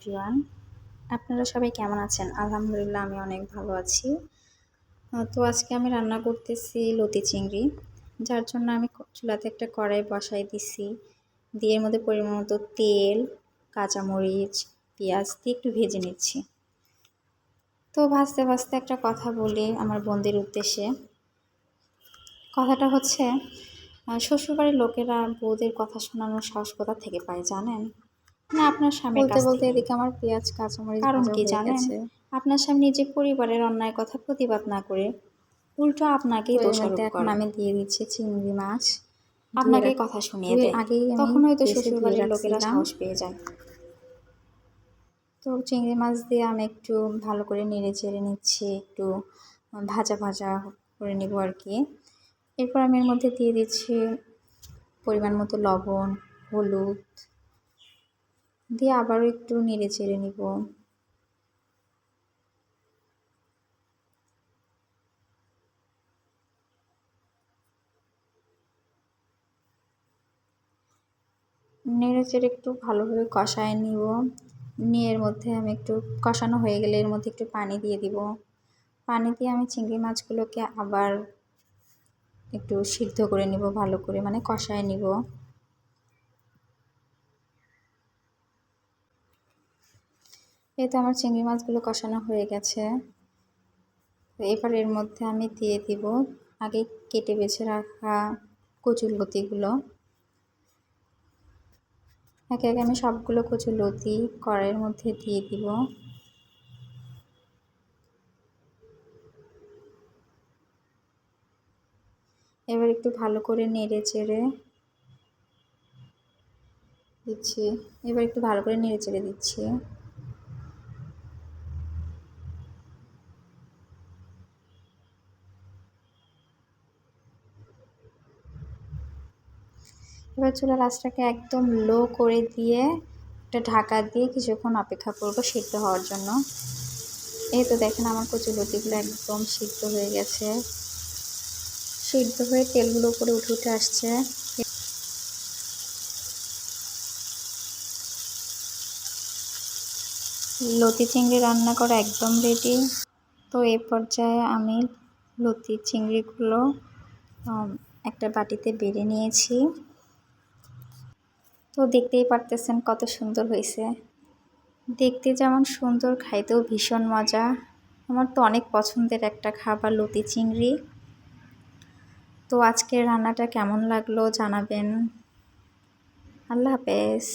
Everyone, আপনারা সবাই কেমন আছেন? আলহামদুলিল্লাহ, আমি অনেক ভালো আছি। তো আজকে আমি রান্না করতেছি লতি চিংড়ি, যার জন্য আমি চুলাতে একটা কড়াই বসাই দিছি। দিয়ে এর মধ্যে পরিমাণ মতো তেল, কাঁচামরিচ, পেঁয়াজ দিয়ে একটু ভেজে নিচ্ছি। তো ভাজতে ভাজতে একটা কথা বলি আমার বোনদের উদ্দেশ্যে। কথাটা হচ্ছে শ্বশুরবাড়ির লোকেরা বউদের কথা শোনানোর সাহস কোথা থেকে পায় জানেন? না আপনার স্বামীর বলতে বলতে এদিকে আমার পেঁয়াজ কাঁচামরিচ কারণ কি জানেন? আপনার স্বামী নিজে পরিবারের অন্যায় কথা প্রতিবাদ না করে উল্টো আপনাকেই দোষারোপ এখন আমি দিয়ে দিচ্ছি চিংড়ি মাছ। আপনাকে কথা শুনিয়ে দেয় আমি তখন হয়তো শ্বশুরবাড়ির লোকেরা সাহস পেয়ে যায়। তো চিংড়ি মাছ দিয়ে আমি একটু ভালো করে নেড়ে চেড়ে নিচ্ছি একটু ভাজা ভাজা করে নিব আর কি। এরপর আমি এর মধ্যে দিয়ে দিচ্ছি পরিমাণ মতো লবণ হলুদ দিয়ে আবারও একটু নেড়ে চেড়ে নিব। নেড়ে চেড়ে একটু ভালোভাবে কষায় নিব। নিয়ে এর মধ্যে আমি একটু, কষানো হয়ে গেলে এর মধ্যে একটু পানি দিয়ে দিব। পানি দিয়ে আমি চিংড়ি মাছগুলোকে আবার একটু সিদ্ধ করে নিব, ভালো করে মানে কষায় নিব। এই তো আমার চিংড়ি মাছগুলো কষানো হয়ে গেছে। এবার এর মধ্যে আমি দিয়ে দিব আগে কেটে বেছে রাখা কচুর লতিগুলো একে একে আমি সবগুলো কচুর লতি কড়াইয়ের মধ্যে দিয়ে দিব। এবার একটু ভালো করে নেড়ে চেড়ে দিচ্ছি। এবার একটু ভালো করে নেড়ে চেড়ে দিচ্ছি। এবার চুলার আঁচটাকে একদম লো করে দিয়ে একটা ঢাকা দিয়ে কিছুক্ষণ অপেক্ষা করব সিদ্ধ হওয়ার জন্য। এই তো দেখেন আমার কচু লতিগুলো একদম সিদ্ধ হয়ে গেছে। সিদ্ধ হয়ে তেলগুলো উপরে উঠে উঠে আসছে। লতি চিংড়ি রান্না করা একদম রেডি তো এ পর্যায়ে আমি লতি চিংড়িগুলো একটা বাটিতে বেড়ে নিয়েছি। তো দেখতেই পারতেছেন কত সুন্দর হয়েছে। দেখতে যেমন সুন্দর, খাইতেও ভীষণ মজা। আমার তো অনেক পছন্দের একটা খাবার, লতি চিংড়ি। তো আজকের রান্নাটা কেমন লাগল জানাবেন। আল্লাহ হাফেজ।